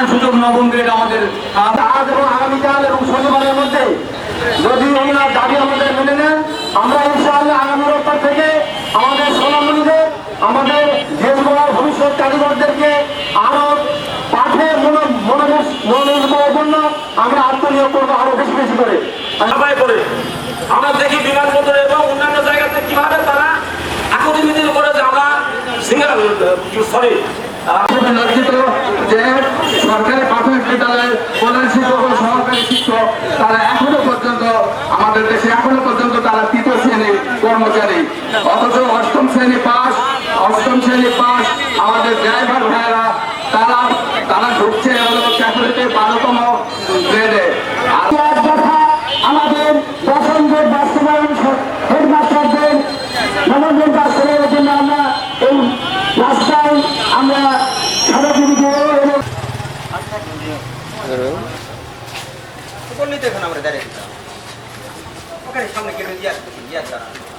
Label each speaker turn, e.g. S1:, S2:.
S1: সম্মান সুযোগ নবম গ্রেড আমাদের আজ এবং আগামীকাল এবং শনিবারের মধ্যে যদি ওনার দাবি আমাদের মেনে নেন, আমরা ইনশাআল্লাহ আগামী রোববার থেকে আমাদের সোনামণিদের, আমাদের দেশগোলার ভবিষ্যৎ কারিগরদেরকে আরও পাঠে মনো- মনোনিবেশ জন্য আমরা আত্মনিয়োগ করব আরও বেশি বেশি করে।
S2: সবাই করে আমরা দেখি বিমানবন্দরে এবং অন্যান্য জায়গাতে কীভাবে তারা মিছিল করে যে আমরা সরি
S1: আমাদের ড্রাইভার ভাইয়েরা তারা ঢুকছে আমাদের দশম বাস্তবায়ন হেডমাস্টারদের নবম গ্রেড বাস্তবায়নের জন্য আমরা এই রাস্তায় আমরা সরাসরি এবং
S3: করলেই তো এখন আমরা দাঁড়িয়ে দিতাম ওখানে সামনে কেটে দিয়ে আসতে দিয়ে আসতে